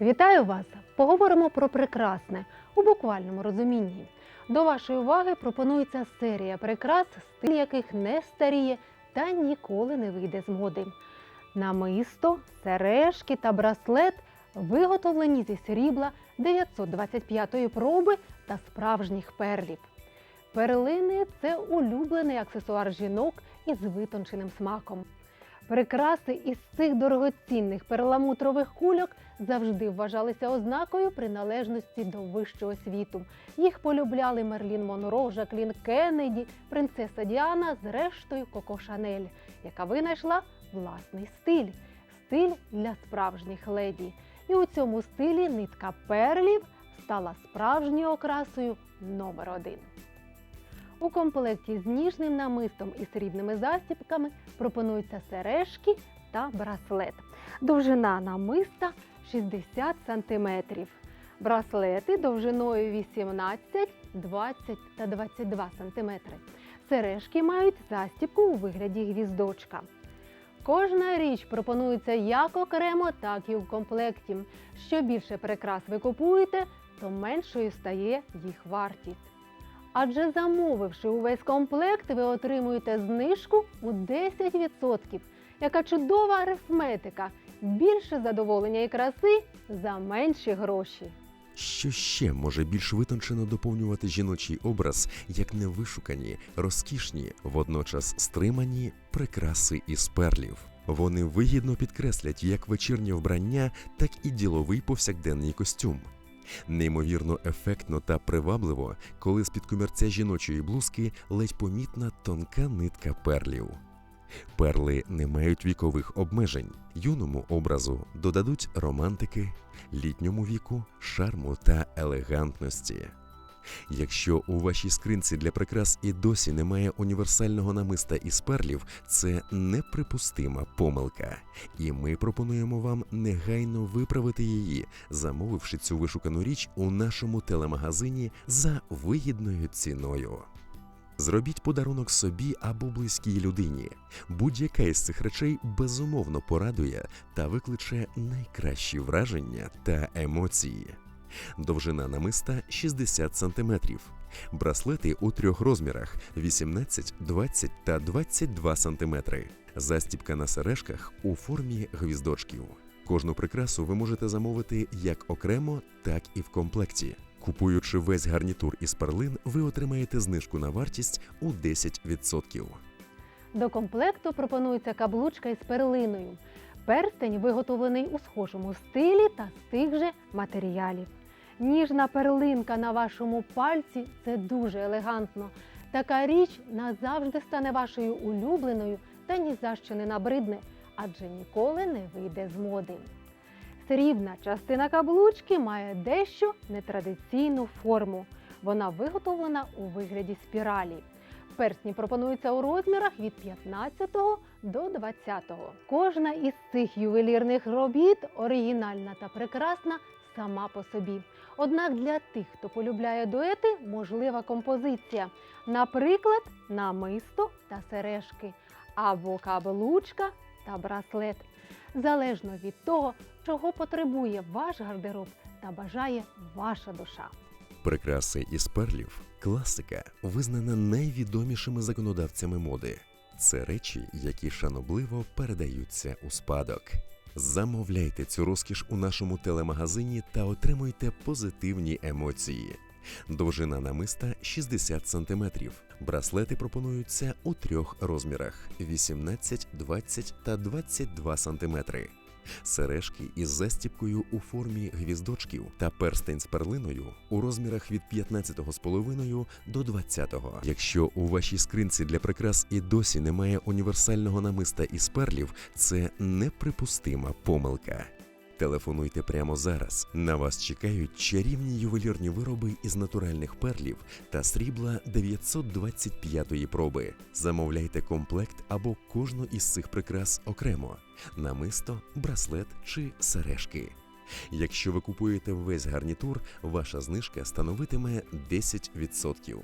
Вітаю вас! Поговоримо про прекрасне у буквальному розумінні. До вашої уваги пропонується серія прикрас, стиль яких не старіє та ніколи не вийде з моди. Намисто, сережки та браслет виготовлені зі срібла 925-ї проби та справжніх перлів. Перлини це улюблений аксесуар жінок із витонченим смаком. Прикраси із цих дорогоцінних перламутрових кульок завжди вважалися ознакою приналежності до вищого світу. Їх полюбляли Мерлін Монро, Жаклін Кеннеді, принцеса Діана, зрештою Коко Шанель, яка винайшла власний стиль стиль для справжніх леді. І у цьому стилі нитка перлів стала справжньою окрасою номер один. У комплекті з ніжним намистом і срібними застібками пропонуються сережки та браслет. Довжина намиста 60 см. Браслети довжиною 18, 20 та 22 см. Сережки мають застібку у вигляді гвіздочка. Кожна річ пропонується як окремо, так і в комплекті. Що більше прикрас ви купуєте, то меншою стає їх вартість. Адже замовивши увесь комплект, ви отримуєте знижку у 10%. Яка чудова арифметика! Більше задоволення і краси за менші гроші. Що ще може більш витончено доповнювати жіночий образ, як невишукані, розкішні, водночас стримані прикраси із перлів. Вони вигідно підкреслять як вечірнє вбрання, так і діловий повсякденний костюм. Неймовірно ефектно та привабливо, коли з-під комірця жіночої блузки ледь помітна тонка нитка перлів. Перли не мають вікових обмежень. Юному образу додадуть романтики, літньому віку шарму та елегантності. Якщо у вашій скринці для прикрас і досі немає універсального намиста із перлів, це неприпустима помилка. І ми пропонуємо вам негайно виправити її, замовивши цю вишукану річ у нашому телемагазині за вигідною ціною. Зробіть подарунок собі або близькій людині. Будь-яка із цих речей безумовно порадує та викличе найкращі враження та емоції. Довжина намиста 60 см. Браслети у трьох розмірах 18, 20 та 22 см. Застібка на сережках у формі гвіздочків. Кожну прикрасу ви можете замовити як окремо, так і в комплекті. Купуючи весь гарнітур із перлин, ви отримаєте знижку на вартість у 10%. До комплекту пропонується каблучка із перлиною. Перстень виготовлений у схожому стилі та з тих же матеріалів. Ніжна перлинка на вашому пальці це дуже елегантно. Така річ назавжди стане вашою улюбленою та ні за що не набридне, адже ніколи не вийде з моди. Срібна частина каблучки має дещо нетрадиційну форму. Вона виготовлена у вигляді спіралі. Персні пропонуються у розмірах від 15 до 20. Кожна із цих ювелірних робіт оригінальна та прекрасна сама по собі. Однак для тих, хто полюбляє дуети, можлива композиція. Наприклад, намисто та сережки, або каблучка та браслет. Залежно від того, чого потребує ваш гардероб та бажає ваша душа. Прикраси із перлів класика, визнана найвідомішими законодавцями моди. Це речі, які шанобливо передаються у спадок. Замовляйте цю розкіш у нашому телемагазині та отримуйте позитивні емоції. Довжина намиста 60 см. Браслети пропонуються у трьох розмірах: 18, 20 та 22 см. Сережки із застіпкою у формі гвіздочків та перстень з перлиною у розмірах від 15,5 до 20. Якщо у вашій скринці для прикрас і досі немає універсального намиста із перлів, це неприпустима помилка. Телефонуйте прямо зараз. На вас чекають чарівні ювелірні вироби із натуральних перлів та срібла 925-ї проби. Замовляйте комплект або кожну із цих прикрас окремо: намисто, браслет чи сережки. Якщо ви купуєте весь гарнітур, ваша знижка становитиме 10%.